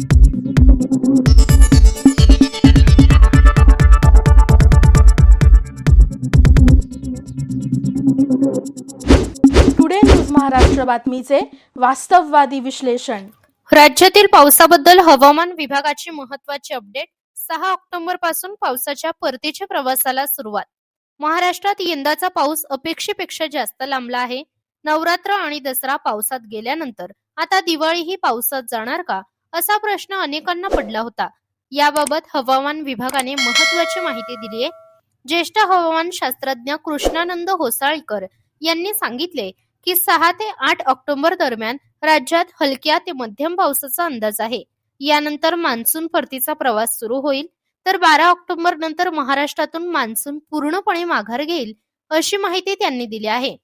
Today news Maharashtra बातमीचे वास्तववादी विश्लेषण राज्यातील पावसाबद्दल हवामान विभागाची महत्वाची अपडेट सहा ऑक्टोबरपासून पावसाच्या परतीच्या प्रवासाला सुरुवात. महाराष्ट्रात यंदाचा पाऊस अपेक्षेपेक्षा जास्त लांबला आहे. नवरात्र आणि दसरा पावसात गेल्यानंतर आता दिवाळीही पावसात जाणार का? असा प्रश्न अनेकांना पडला होता. याबाबत हवामान विभागाने महत्वाची माहिती दिली आहे. ज्येष्ठ हवामान शास्त्रज्ञ कृष्णानंद होसाळकर यांनी सांगितले की सहा ते आठ ऑक्टोबर दरम्यान राज्यात हलक्या ते मध्यम पावसाचा अंदाज आहे. यानंतर मान्सून परतीचा प्रवास सुरू होईल. तर बारा ऑक्टोबर नंतर महाराष्ट्रातून मान्सून पूर्णपणे माघार घेईल अशी माहिती त्यांनी दिली आहे.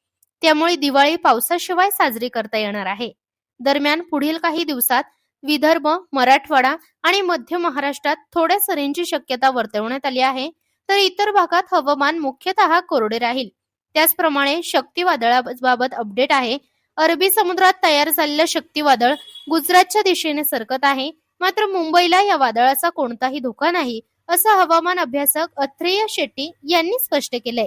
त्यामुळे दिवाळी पावसाशिवाय साजरी करता येणार आहे. दरम्यान पुढील काही दिवसात विदर्भ मराठवाडा आणि मध्य महाराष्ट्रात थोड्या सरींची शक्यता वर्तवण्यात आली आहे. तर इतर भागात हवामान मुख्यतः कोरडे राहील. त्याचप्रमाणे शक्तीवादळाबाबत अपडेट आहे. अरबी समुद्रात तयार झालेलं शक्तीवादळ गुजरातच्या दिशेने सरकत आहे. मात्र मुंबईला या वादळाचा कोणताही धोका नाही असं हवामान अभ्यासक अथ्रेय शेट्टी यांनी स्पष्ट केलंय.